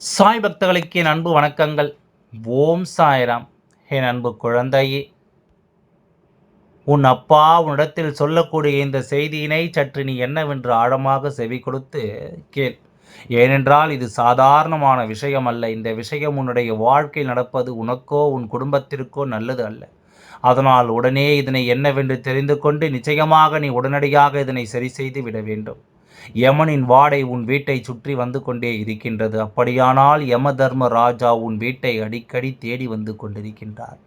சாய் பக்தர்களுக்கு என் அன்பு வணக்கங்கள். ஓம் சாய்ராம். என் அன்பு குழந்தையே. உன் அப்பா உன்னிடத்தில் சொல்லக்கூடிய இந்த செய்தியினை சற்று நீ என்னவென்று ஆழமாக செவி கொடுத்து கேள். ஏனென்றால் இது சாதாரணமான விஷயம் அல்ல இந்த விஷயம் உன்னுடைய வாழ்க்கையில் நடப்பது உனக்கோ உன் குடும்பத்திற்கோ நல்லது அல்ல. அதனால் உடனே இதனை என்னவென்று தெரிந்து கொண்டு நிச்சயமாக நீ உடனடியாக இதனை சரி செய்து விட வேண்டும். யமனின் வாடை உன் வீட்டை சுற்றி வந்து கொண்டே இருக்கின்றது. அப்படியானால் யம தர்ம ராஜா உன் வீட்டை அடிக்கடி தேடி வந்து கொண்டிருக்கின்றார்.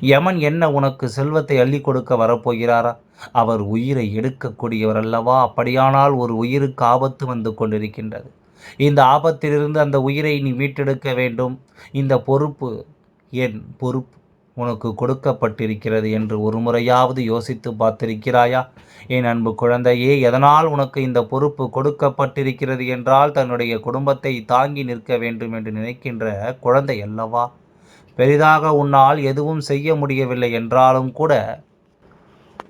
யமன் என்ன உனக்கு செல்வத்தை அள்ளி கொடுக்க வரப்போகிறாரா? அவர் உயிரை எடுக்கக்கூடியவர் அல்லவா அப்படியானால் ஒரு உயிருக்கு ஆபத்து வந்து கொண்டிருக்கின்றது. இந்த ஆபத்திலிருந்து அந்த உயிரை நீ மீட்டெடுக்க வேண்டும். இந்த பொறுப்பு என் பொறுப்பு. உனக்கு கொடுக்கப்பட்டிருக்கிறது என்று ஒரு முறையாவது யோசித்து பார்த்திருக்கிறாயா? என் அன்பு குழந்தையே எதனால் உனக்கு இந்த பொறுப்பு கொடுக்கப்பட்டிருக்கிறது என்றால் தன்னுடைய குடும்பத்தை தாங்கி நிற்க வேண்டும் என்று நினைக்கின்ற குழந்தை அல்லவா? பெரிதாக உன்னால் எதுவும் செய்ய முடியவில்லை என்றாலும் கூட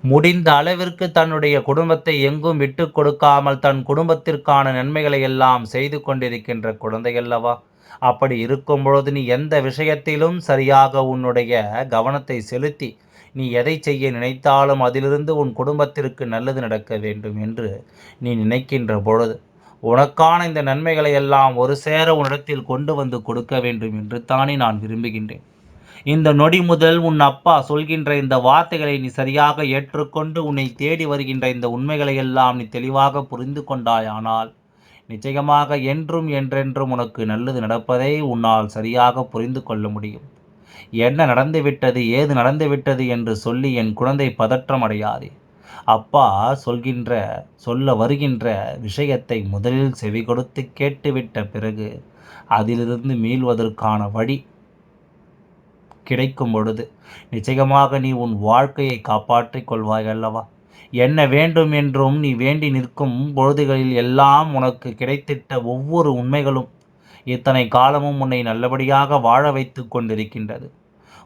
முடிந்த அளவிற்கு தன்னுடைய குடும்பத்தை எங்கும் விட்டு கொடுக்காமல் தன் குடும்பத்திற்கான நன்மைகளை எல்லாம் செய்து கொண்டிருக்கின்ற குழந்தையல்லவா அப்படி இருக்கும் பொழுது நீ எந்த விஷயத்திலும் சரியாக உன்னுடைய கவனத்தை செலுத்தி நீ எதை செய்ய நினைத்தாலும் அதிலிருந்து உன் குடும்பத்திற்கு நல்லது நடக்க வேண்டும் என்று நீ நினைக்கின்ற பொழுது உனக்கான இந்த நன்மைகளை எல்லாம் ஒரு சேர உன்னிடத்தில் கொண்டு வந்து கொடுக்க வேண்டும் என்று தானே நான் விரும்புகின்றேன். இந்த நொடி முதல் உன் அப்பா சொல்கின்ற இந்த வார்த்தைகளை நீ சரியாக ஏற்றுக்கொண்டு உன்னை தேடி வருகின்ற இந்த உண்மைகளை எல்லாம் நீ தெளிவாக புரிந்து கொண்டாயானால் நிச்சயமாக என்றும் என்றென்றும் உனக்கு நல்லது நடப்பதை உன்னால் சரியாக புரிந்து கொள்ள முடியும். என்ன நடந்துவிட்டது ஏது நடந்துவிட்டது என்று சொல்லி என் குழந்தை பதற்றம் அடையாதே. அப்பா சொல்கின்ற சொல்ல வருகின்ற விஷயத்தை முதலில் செவி கொடுத்து கேட்டுவிட்ட பிறகு அதிலிருந்து மீள்வதற்கான வழி கிடைக்கும் பொழுது நிச்சயமாக நீ உன் வாழ்க்கையை காப்பாற்றிக் கொள்வாய் அல்லவா? என்ன வேண்டும் என்றும் நீ வேண்டி நிற்கும் பொழுதுகளில் எல்லாம் உனக்கு கிடைத்திட்ட ஒவ்வொரு உண்மைகளும் இத்தனை காலமும் உன்னை நல்லபடியாக வாழ வைத்து கொண்டிருக்கின்றது.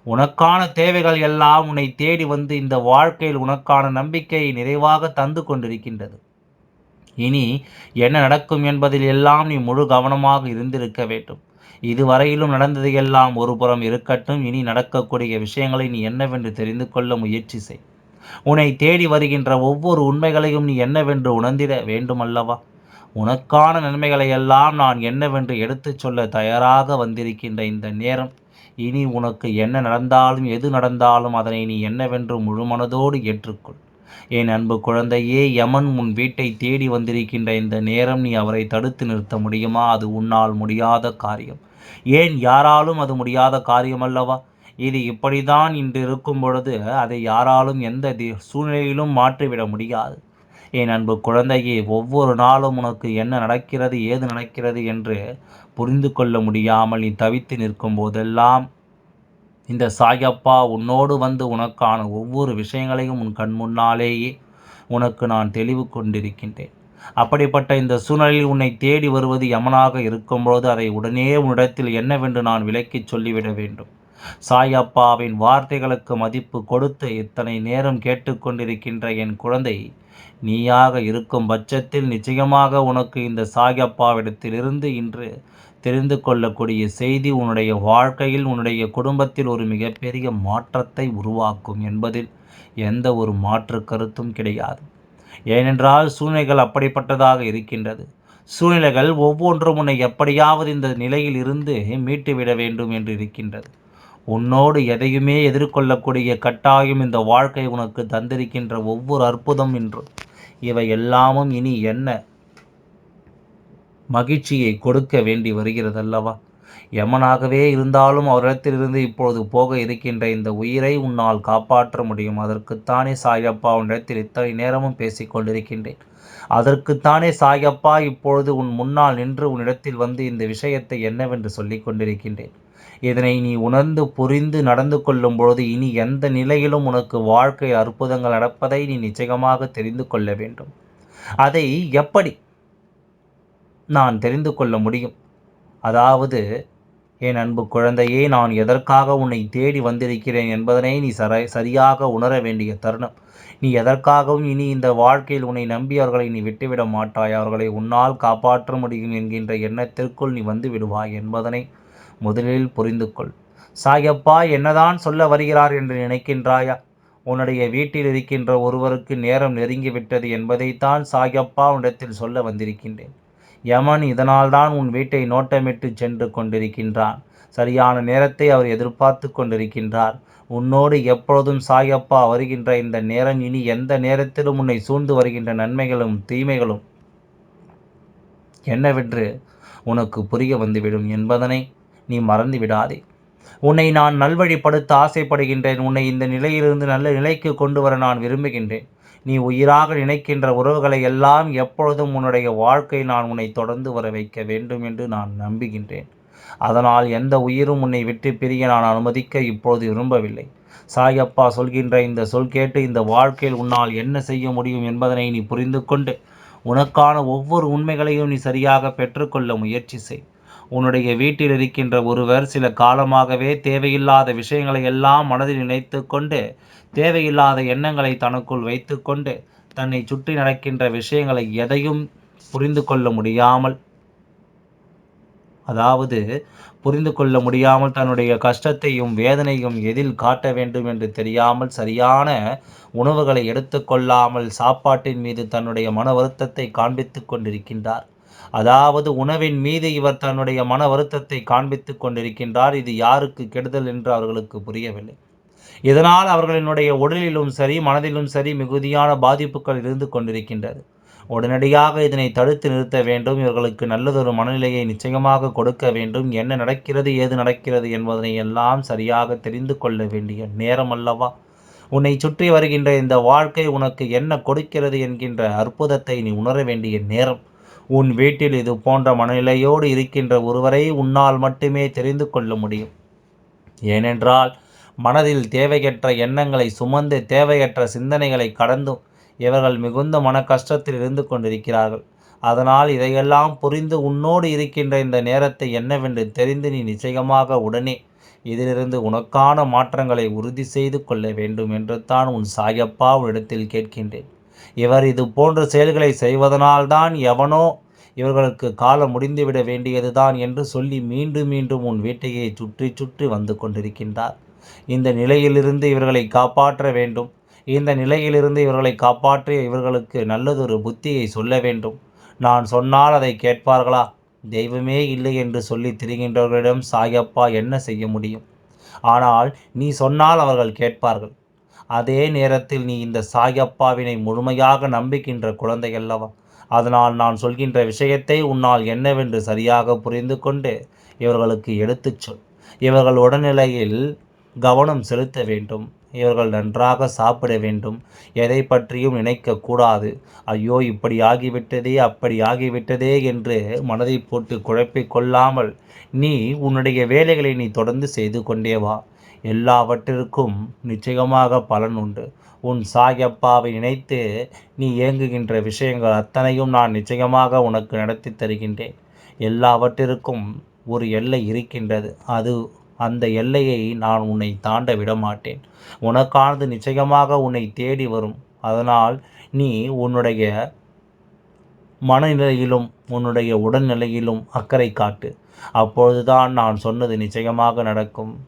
உனக்கான தேவைகள் எல்லாம் உன்னை தேடி வந்து இந்த வாழ்க்கையில் உனக்கான நம்பிக்கையை நிறைவாக தந்து கொண்டிருக்கின்றது. இனி என்ன நடக்கும் என்பதில் எல்லாம் நீ முழு கவனமாக இருந்திருக்க வேண்டும். இதுவரையிலும் நடந்தது எல்லாம் ஒரு புறம் இருக்கட்டும். இனி நடக்கக்கூடிய விஷயங்களை நீ என்னவென்று தெரிந்து கொள்ள முயற்சி செய். உன்னை தேடி வருகின்ற ஒவ்வொரு உண்மைகளையும் நீ என்னவென்று உணர்ந்திட வேண்டுமல்லவா? உனக்கான நன்மைகளை எல்லாம் நான் என்னவென்று எடுத்துச் சொல்ல தயாராக வந்திருக்கின்ற இந்த நேரம் இனி உனக்கு என்ன நடந்தாலும் எது நடந்தாலும் அதனை நீ என்னவென்று முழுமனதோடு ஏற்றுக்கொள். என் அன்பு குழந்தையே யமன் உன் வீட்டை தேடி வந்திருக்கின்ற இந்த நேரம் நீ அவரை தடுத்து நிறுத்த முடியுமா? அது உன்னால் முடியாத காரியம். ஏன் யாராலும் அது முடியாத காரியம் அல்லவா இது இப்படிதான் இன்று இருக்கும் பொழுது அதை யாராலும் எந்த சூழ்நிலையிலும் மாற்றிவிட முடியாது. என் அன்பு குழந்தையே ஒவ்வொரு நாளும் உனக்கு என்ன நடக்கிறது ஏது நடக்கிறது என்று புரிந்து கொள்ள முடியாமல் நீ தவித்து நிற்கும் போதெல்லாம் இந்த சாயப்பா உன்னோடு வந்து உனக்கான ஒவ்வொரு விஷயங்களையும் உன் கண் முன்னாலேயே உனக்கு நான் தெளிவு கொண்டிருக்கின்றேன். அப்படிப்பட்ட இந்த சூழ்நிலையில் உன்னை தேடி வருவது யமனாக இருக்கும்பொழுது அதை உடனே உன்னிடத்தில் என்னவென்று நான் விலக்கிச் சொல்லிவிட வேண்டும். சாயப்பாவின் வார்த்தைகளுக்கு மதிப்பு கொடுத்து இத்தனை நேரம் கேட்டுக்கொண்டிருக்கின்ற என் குழந்தை நீயாக இருக்கும் பட்சத்தில் நிச்சயமாக உனக்கு இந்த சாயப்பாவிடத்திலிருந்து இன்று தெரிந்து கொள்ளக்கூடிய செய்தி உன்னுடைய வாழ்க்கையில் உன்னுடைய குடும்பத்தில் ஒரு மிகப்பெரிய மாற்றத்தை உருவாக்கும் என்பதில் எந்த ஒரு மாற்று கருத்தும் கிடையாது. ஏனென்றால் சூழ்நிலைகள் அப்படிப்பட்டதாக இருக்கின்றது. சூழ்நிலைகள் ஒவ்வொன்றும் உன்னை எப்படியாவது இந்த நிலையில் இருந்து மீட்டுவிட வேண்டும் என்று இருக்கின்றது. உன்னோடு எதையுமே எதிர்கொள்ளக்கூடிய கட்டாயம் இந்த வாழ்க்கை உனக்கு தந்திருக்கின்ற ஒவ்வொரு அற்புதம் என்று இவை எல்லாமும் இனி என்ன? மகிழ்ச்சியை கொடுக்க வேண்டி வருகிறதல்லவா? யமனாகவே இருந்தாலும் அவரிடத்திலிருந்து இப்பொழுது போக இருக்கின்ற இந்த உயிரை உன்னால் காப்பாற்ற முடியும். அதற்குத்தானே சாயப்பா உன்னிடத்தில் இத்தனை நேரமும் பேசிக் கொண்டிருக்கின்றேன். அதற்குத்தானே சாயப்பா இப்பொழுது உன் முன்னால் நின்று உன்னிடத்தில் வந்து இந்த விஷயத்தை என்னவென்று சொல்லிக் கொண்டிருக்கின்றேன். இதனை நீ உணர்ந்து புரிந்து நடந்து கொள்ளும் பொழுது இனி எந்த நிலையிலும் உனக்கு வாழ்க்கை அற்புதங்கள் நடப்பதை நீ நிச்சயமாக தெரிந்து கொள்ள வேண்டும். அதை எப்படி நான் தெரிந்து கொள்ள முடியும்? அதாவது என் அன்பு குழந்தையே நான் எதற்காக உன்னை தேடி வந்திருக்கிறேன் என்பதனை நீ சர சரியாக உணர வேண்டிய தருணம். நீ எதற்காகவும் இனி இந்த வாழ்க்கையில் உன்னை நம்பியவர்களை நீ விட்டுவிட மாட்டாய். அவர்களை உன்னால் காப்பாற்ற முடியும் என்கின்ற எண்ணத்திற்குள் நீ வந்து விடுவாய் என்பதனை முதலில் புரிந்து கொள் சாயப்பா என்னதான் சொல்ல வருகிறார் என்று நினைக்கின்றாயா? உன்னுடைய வீட்டில் இருக்கின்ற ஒருவருக்கு நேரம் நெருங்கிவிட்டது என்பதைத்தான் சாயப்பா உன்னிடத்தில் சொல்ல வந்திருக்கின்றேன். யமன் இதனால்தான் உன் வீட்டை நோட்டமிட்டு சென்று கொண்டிருக்கின்றான். சரியான நேரத்தை அவர் எதிர்பார்த்து கொண்டிருக்கின்றார். உன்னோடு எப்பொழுதும் சாயப்பா வருகின்ற இந்த நேரம் இனி எந்த நேரத்திலும் உன்னை சூழ்ந்து வருகின்ற நன்மைகளும் தீமைகளும் என்னவென்று உனக்கு புரிய வந்துவிடும் என்பதனை நீ மறந்து விடாதே. உன்னை நான் நல்வழிப்படுத்த ஆசைப்படுகின்றேன். உன்னை இந்த நிலையிலிருந்து நல்ல நிலைக்கு கொண்டு வர நான் விரும்புகின்றேன். நீ உயிராக நினைக்கின்ற உறவுகளை எல்லாம் எப்பொழுதும் உன்னுடைய வாழ்க்கை நான் உன்னை தொடர்ந்து வர வைக்க வேண்டும் என்று நான் நம்புகின்றேன். அதனால் எந்த உயிரும் உன்னை விட்டு பிரிய நான் அனுமதிக்க இப்போது விரும்பவில்லை. சாயப்பா சொல்கின்ற இந்த சொல் கேட்டு இந்த வாழ்க்கையில் உன்னால் என்ன செய்ய முடியும் என்பதனை நீ புரிந்து கொண்டு உனக்கான ஒவ்வொரு உண்மைகளையும் நீ சரியாக பெற்றுக்கொள்ள முயற்சி செய். உன்னுடைய வீட்டில் இருக்கின்ற ஒருவர் சில காலமாகவே தேவையில்லாத விஷயங்களை எல்லாம் மனதில் நினைத்து கொண்டு தேவையில்லாத எண்ணங்களை தனக்குள் வைத்து கொண்டு தன்னை சுற்றி நடக்கின்ற விஷயங்களை எதையும் புரிந்து கொள்ள முடியாமல் அதாவது புரிந்து கொள்ள முடியாமல் தன்னுடைய கஷ்டத்தையும் வேதனையும் எதில் காட்ட வேண்டும் என்று தெரியாமல் சரியான உணவுகளை எடுத்துக்கொள்ளாமல் சாப்பாட்டின் மீது தன்னுடைய மன வருத்தத்தை காண்பித்து கொண்டிருக்கின்றார். அதாவது உணவின் மீது இவர் தன்னுடைய மன வருத்தத்தை காண்பித்து கொண்டிருக்கின்றார். இது யாருக்கு கெடுதல் என்று அவர்களுக்கு புரியவில்லை. இதனால் அவர்களினுடைய உடலிலும் சரி மனதிலும் சரி மிகுதியான பாதிப்புகள் இருந்து கொண்டிருக்கின்றது. உடனடியாக இதனை தடுத்து நிறுத்த வேண்டும். இவர்களுக்கு நல்லதொரு மனநிலையை நிச்சயமாக கொடுக்க வேண்டும். என்ன நடக்கிறது ஏது நடக்கிறது என்பதனை எல்லாம் சரியாக தெரிந்து கொள்ள வேண்டிய நேரம் அல்லவா? உன்னை சுற்றி வருகின்ற இந்த வாழ்க்கை உனக்கு என்ன கொடுக்கிறது என்கின்ற அற்புதத்தை நீ உணர வேண்டிய நேரம். உன் வீட்டில் இது போன்ற மனநிலையோடு இருக்கின்ற ஒருவரை உன்னால் மட்டுமே தெரிந்து கொள்ள முடியும். ஏனென்றால் மனதில் தேவையற்ற எண்ணங்களை சுமந்து தேவையற்ற சிந்தனைகளை கடந்தும் இவர்கள் மிகுந்த மன கஷ்டத்தில் இருந்து கொண்டிருக்கிறார்கள். அதனால் இதையெல்லாம் புரிந்து உன்னோடு இருக்கின்ற இந்த நேரத்தை என்னவென்று தெரிந்து நீ நிச்சயமாக உடனே இதிலிருந்து உனக்கான மாற்றங்களை உறுதி செய்து கொள்ள வேண்டும் என்று தான் உன் சாயப்பா உன்னிடத்தில் கேட்கின்றேன். இவர் இது போன்ற செயல்களை செய்வதனால்தான் எவனோ இவர்களுக்கு காலம் முடிந்துவிட வேண்டியதுதான் என்று சொல்லி மீண்டும் மீண்டும் உன் வீட்டையை சுற்றி சுற்றி வந்து கொண்டிருக்கின்றார். இந்த நிலையிலிருந்து இவர்களை காப்பாற்ற வேண்டும். இந்த நிலையிலிருந்து இவர்களை காப்பாற்றி இவர்களுக்கு நல்லதொரு புத்தியை சொல்ல வேண்டும். நான் சொன்னால் அதை கேட்பார்களா? தெய்வமே இல்லை என்று சொல்லி திரிகின்றவர்களிடம் சாயப்பா என்ன செய்ய முடியும்? ஆனால் நீ சொன்னால் அவர்கள் கேட்பார்கள். அதே நேரத்தில் நீ இந்த சாயப்பாவினை முழுமையாக நம்பிக்கின்ற குழந்தை அல்லவா அதனால் நான் சொல்கின்ற விஷயத்தை உன்னால் என்னவென்று சரியாக புரிந்து கொண்டு இவர்களுக்கு எடுத்துச் சொல். இவர்கள் உடல்நிலையில் கவனம் செலுத்த வேண்டும். இவர்கள் நன்றாக சாப்பிட வேண்டும். எதை பற்றியும் நினைக்கக்கூடாது ஐயோ இப்படி ஆகிவிட்டதே அப்படி ஆகிவிட்டதே என்று மனதை போட்டு குழப்பிக் கொள்ளாமல் நீ உன்னுடைய வேலைகளை நீ தொடர்ந்து செய்து கொண்டே வா. எல்லாவற்றிற்கும் நிச்சயமாக பலன் உண்டு. உன் சாயப்பாவை நினைத்து நீ இயங்குகின்ற விஷயங்கள் அத்தனையும் நான் நிச்சயமாக உனக்கு நடத்தி தருகின்றேன். எல்லாவற்றிற்கும் ஒரு எல்லை இருக்கின்றது. அது அந்த எல்லையை நான் உன்னை தாண்ட விடமாட்டேன். உனக்கானது நிச்சயமாக உன்னை தேடி வரும். அதனால் நீ உன்னுடைய மனநிலையிலும் உன்னுடைய உடல்நிலையிலும் அக்கறை காட்டு. அப்பொழுதுதான் நான் சொன்னது நிச்சயமாக நடக்கும்.